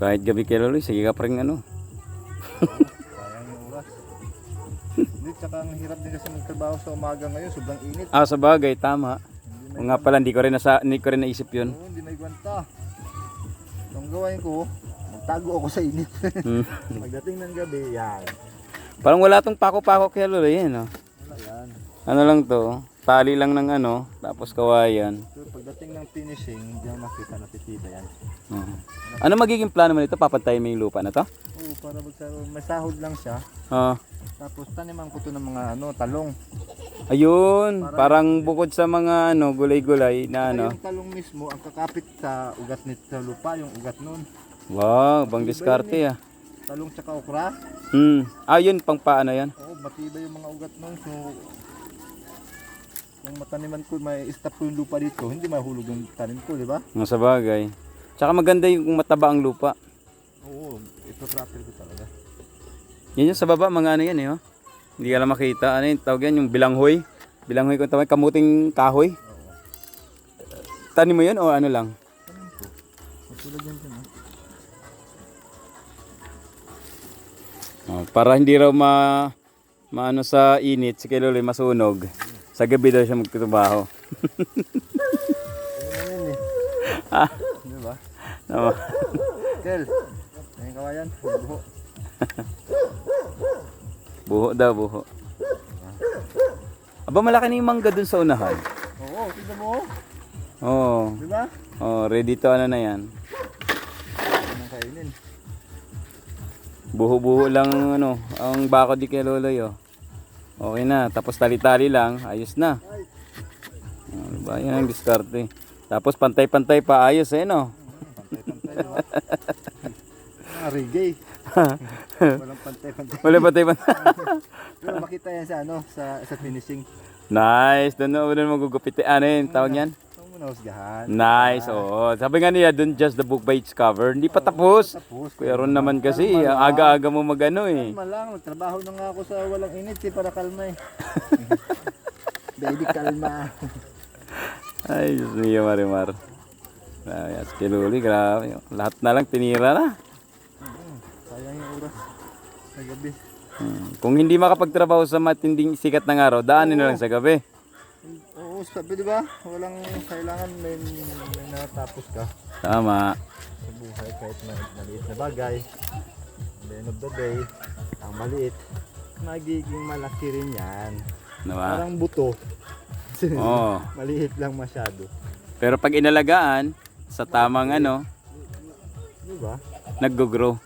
Kahit gabi kay Lolo, sige ka pa rin ano. Sayang yung oras. Hindi, tsaka ang hirap din kasi magtrabaho sa umaga ngayon. Sobrang init. Ah, sa bagay, tama. O nga pala, hindi ko rin, nasa, hindi ko rin naisip yun. Oo, hindi na igwanta. Ang gawain ko, magtago ako sa init. Hmm. Pagdating ng gabi, yan. Parang wala tong pako-pako kay Lolo, yan oh. Wala yan. Ano lang to, tali lang ng ano, tapos kawayan. So, pagdating ng finishing, mo makita na titida yan. Oo. Ano magiging plano mo nito? Papantayin mo yung lupa na to? Oo, para magkaroon, may sahod lang siya. Oo. Tapos taniman ko to ng mga ano, talong. Ayun, parang bukod sa mga ano, gulay-gulay na ano. Yung talong mismo, ang kakapit sa ugat nito sa lupa, yung ugat nun. Wow, bang diskarte ah. Talong tsaka okra. Hmm. Ah, yun, pang paano yan? Oo, matibay yung mga ugat nun. So, kung mataniman ko, may stop ko yung lupa dito, hindi mahulog yung tanim ko, di ba? Nga sa bagay. Tsaka maganda yung kung mataba ang lupa. Oo, ito proper ko talaga. Yan yung sa baba, mga ano yan eh. Oh. Hindi ka lang makita. Ano yung tawag yan? Yung bilanghoy. Bilanghoy kung tawag, kamuting kahoy. Oo. Tanim mo yun o ano lang? Tanim ko. Matulad yan dyan, ah. Oh, para hindi raw ma maano sa init, si Kiloloy masunog. Sa gabi daw siya magtrabaho. Ano yun eh. Ah. Di ba? Tama. Kel, ayun kawayan, buho. buho daw, buho. Aba, malaki na yung mangga dun sa unahan. Oo, tignan mo. Oo. Di ba? Oh, ready to ano na yan. Anong kainin? Buho-buho lang ano, ang bako di kay Loloy oh. Okay na, tapos tali-tali lang, ayos na. Ano ba, yan ang diskarte. Tapos pantay-pantay pa, ayos eh no. Ah, reggae. Walang pantay-pantay. Wala pantay-pantay. Pero makita yan sa ano, sa sa finishing. nice, doon na doon magugupit. Ano yun, tawag yan? Nahusgahan? Nice, oo. Sabi nga niya, doon just the book by its cover. Hindi pa tapos. Tapos. Kuya Ron naman kasi, aga-aga mo magano eh. Kalma lang, nagtrabaho na nga ako sa walang init eh, para kalma eh. Baby, kalma. Ay, Diyos niyo, Marimar. Ay, as kiluli, grabe. Lahat na lang tinira na. Sayang yung oras. Sa gabi. Hmm. Kung hindi makapagtrabaho sa matinding sikat ng araw, daanin na lang sa gabi. Oo, sabi di ba? Walang kailangan may, may natapos ka Tama. sa buhay kahit na maliit na bagay. At the end of the day, ang maliit, magiging malaki rin yan. Diba? Parang buto. Oo. maliit lang masyado. Pero pag inalagaan, sa tamang ano, Di ba? nag-grow.